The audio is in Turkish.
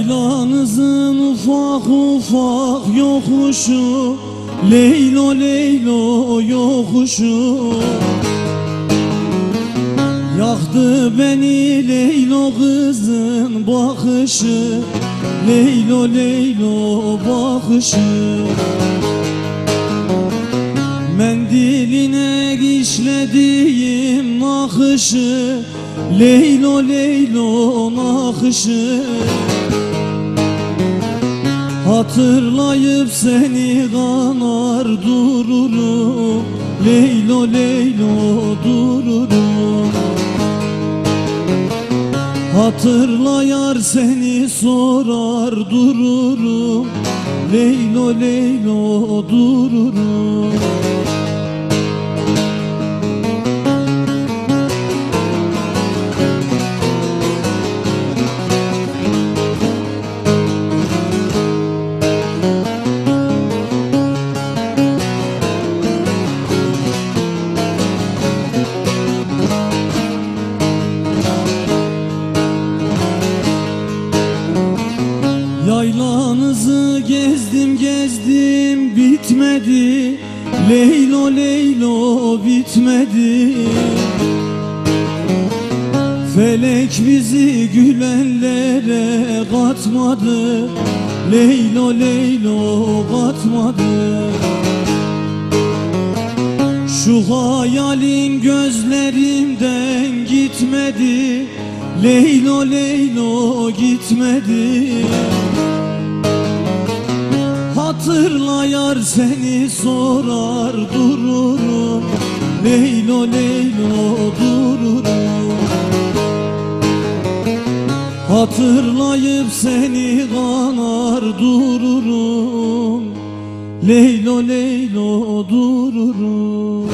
Yaylanızın ufak ufak yokuşu Leylo leylo yokuşu. Yaktı beni Leylo kızın bakışı Leylo leylo bakışı. Mendiline işlediğim nakışı Leylo leylo nakışı Hatırlayıp seni kanar dururum. Leylo leylo dururum. Hatırlayar seni sorar dururum. Leylo leylo dururum Yaylanızı gezdim gezdim bitmedi. Leylo leylo bitmedi. Felek bizi gülenlere katmadı. Leylo leylo katmadı Şu hayalin gözlerimden gitmedi. Leylo leylo gitmedi. Hatırlayar seni sorar dururum. Leylo leylo dururum. Hatırlayıp seni kanar dururum Leylo leylo dururum